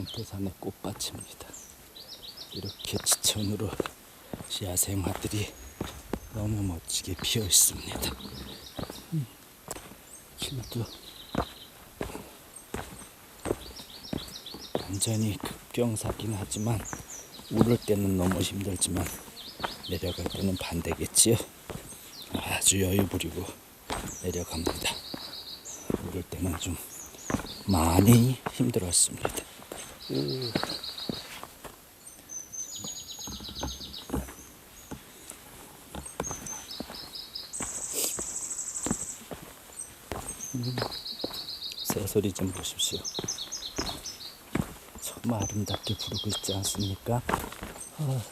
방태산의 꽃밭입니다. 이렇게 지천으로 야생화들이 너무 멋지게 피어 있습니다. 음, 길도 완전히 급경사긴 하지만 오를 때는 너무 힘들지만 내려갈 때는 반대겠지요. 아주 여유 부리고 내려갑니다. 오를 때는 좀 많이 힘들었습니다. 으. 음, 새소리 좀 보십시오. 정말 아름답게 부르고 있지 않습니까? 아.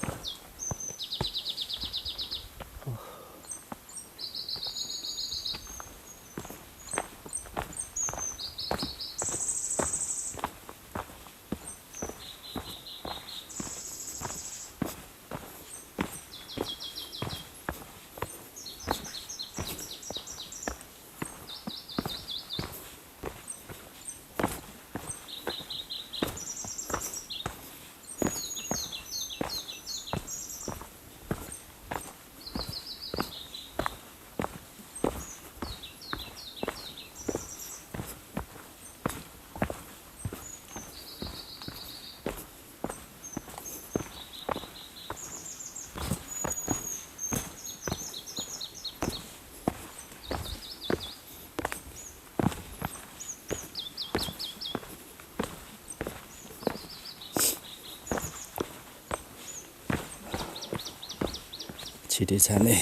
지리산의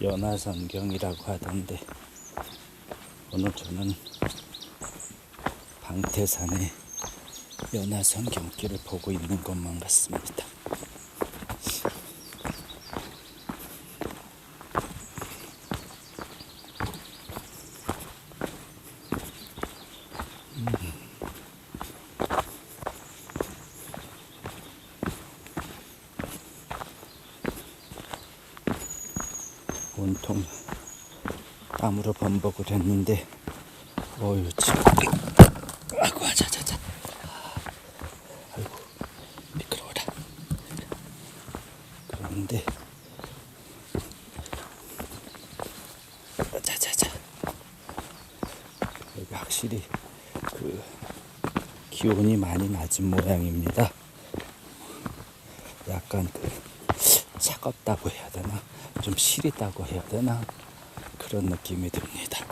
연화선경이라고 하던데 오늘 저는 방태산의 연화선경길을 보고 있는 것만 같습니다. 온통 땀으로 범벅을 했는데 어휴 지금 아이고 자자자. 아이고 미끄러워라. 그런데 자자자. 여기 확실히 그 기온이 많이 낮은 모양입니다. 약간 그 차갑다고 해야 되나 좀 시리다고 해야 되나 그런 느낌이 듭니다.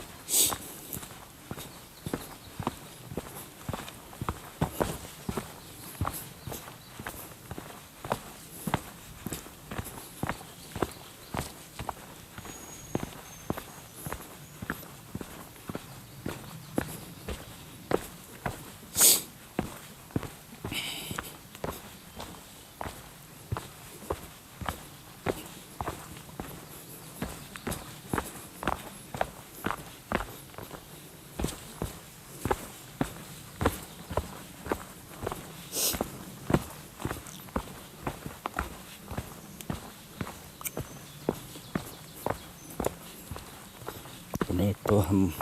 오늘 또 한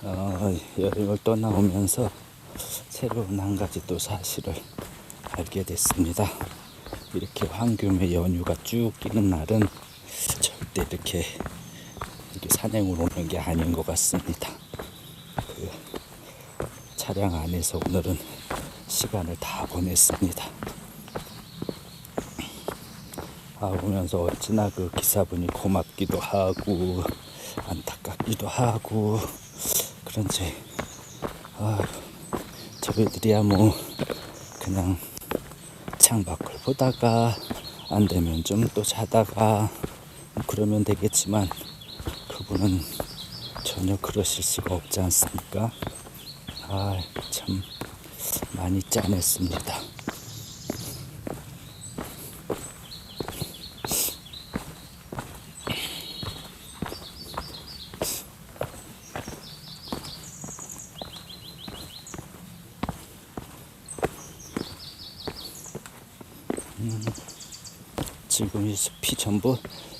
어, 여행을 떠나오면서 새로운 한 가지 또 사실을 알게 됐습니다. 이렇게 황금의 연휴가 쭉 끼는 날은 절대 이렇게, 산행을 오는 게 아닌 것 같습니다. 그 차량 안에서 오늘은 시간을 다 보냈습니다. 아, 오면서 어찌나 그 기사분이 고맙기도 하고 안타깝 기도 하고 그런지 아, 저희들이야 뭐 그냥 창밖을 보다가 안 되면 좀 또 자다가 뭐 그러면 되겠지만 그분은 전혀 그러실 수가 없지 않습니까? 아, 참 많이 짠했습니다. 지금 이 숲이 전부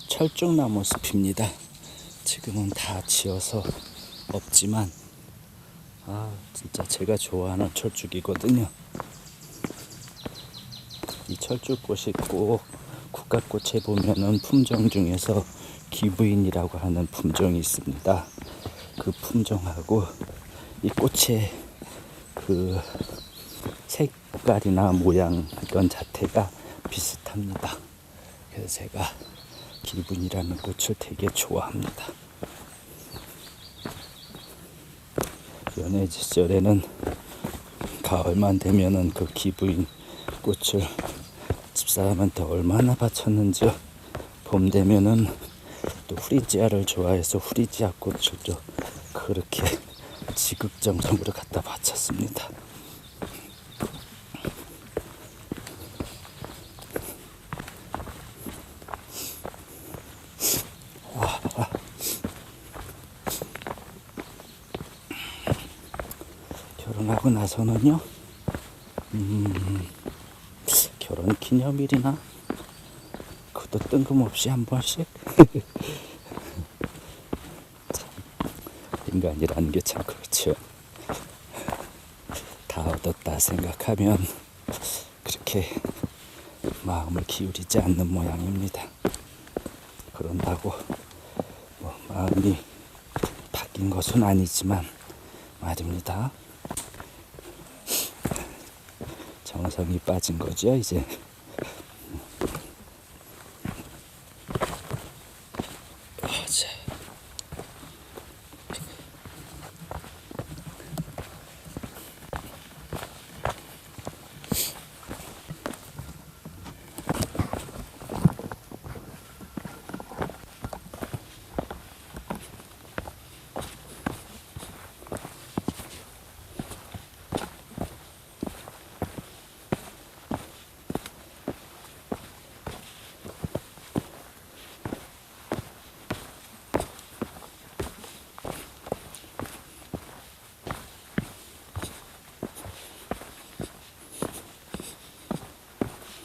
철쭉나무 숲입니다. 지금은 다 지어서 없지만 아 진짜 제가 좋아하는 철쭉이거든요. 이 철쭉꽃이 꼭 국화꽃에 보면은 품종 중에서 기부인이라고 하는 품종이 있습니다. 그 품종하고 이 꽃의 그 색깔이나 모양 이건 자태가 비슷합니다. 그래서 제가 기분이라는 꽃을 되게 좋아합니다. 연애 시절에는 가을만 되면은 그 기부인 꽃을 집사람한테 얼마나 바쳤는지요. 봄 되면은 또 후리지아를 좋아해서 후리지아 꽃을 또 그렇게 지극정성으로 갖다 바쳤습니다. 결혼하고 나서는요, 음, 결혼 기념일이나 그것도 뜬금없이 한 번씩 참 인간이라는 게 참 그렇죠. 다 얻었다 생각하면 그렇게 마음을 기울이지 않는 모양입니다. 그런다고 뭐 마음이 바뀐 것은 아니지만 말입니다. 정성이 빠진 거죠, 이제.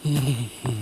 Hehehehe